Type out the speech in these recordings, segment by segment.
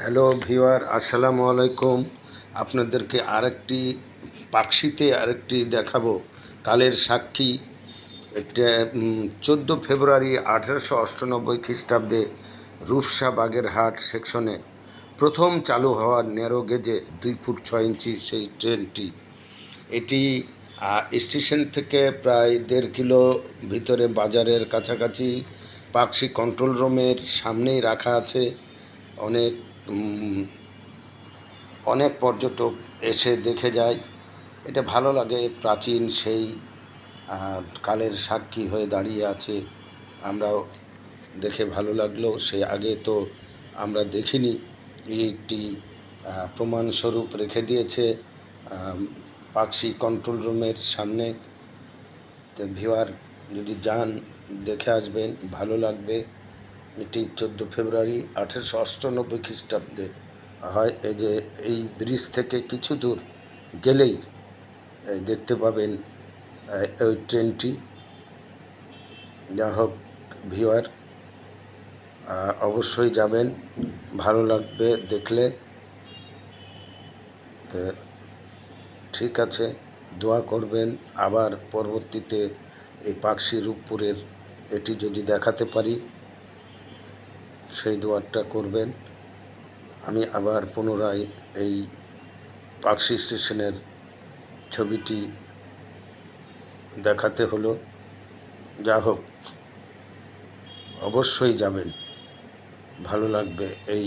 Hello ভিওয়ার আসসালামু আলাইকুম। আপনাদেরকে আরেকটি পাকশিতে আরেকটি দেখাবো। কালের সাক্ষী। এটা চোদ্দ ফেব্রুয়ারি আঠেরোশো অষ্টানব্বই খ্রিস্টাব্দে রূপসা বাগেরহাট সেকশনে প্রথম চালু হওয়া ন্যারো গেজে দুই ফুট ছয় ইঞ্চি সেই ট্রেনটি। এটি স্টেশন থেকে প্রায় দেড় কিলো ভিতরে বাজারের কাছাকাছি পাকশি কন্ট্রোল রুমের সামনেই রাখা আছে। অনেক অনেক পর্যটক এসে দেখে যায়। এটা ভালো লাগে প্রাচীন সেই কালের সাক্ষী হয়ে দাঁড়িয়ে আছে। আমরাও দেখে ভালো লাগল। সে আগে তো আমরা দেখিনি। আহ, প্রমাণস্বরূপ রেখে দিয়েছে পাকশি কন্ট্রোল রুমের সামনে। ভিওয়ার যদি যান দেখে আসবেন ভালো লাগবে। এটি চোদ্দ ফেব্রুয়ারি আঠেরোশো অষ্টানব্বই খ্রিস্টাব্দে হয়। এই যে, এই ব্রিজ থেকে কিছু দূর গেলেই দেখতে পাবেন ওই ট্রেনটি। যা হোক ভিওয়ার অবশ্যই যাবেন। ভালো লাগবে দেখলে। তো, ঠিক আছে, দোয়া করবেন। আবার পরবর্তীতে এই পাকশি রূপপুরের এটি যদি দেখাতে পারি। সেই দোয়ারটা করবেন। আমি আবার পুনরায় এই পাকশি স্টেশনের ছবিটি দেখাতে হলো। যা হোক, অবশ্যই যাবেন। ভালো লাগবে এই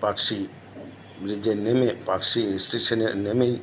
পাকশি ব্রিজে নেমে পাকশি স্টেশনে নেমেই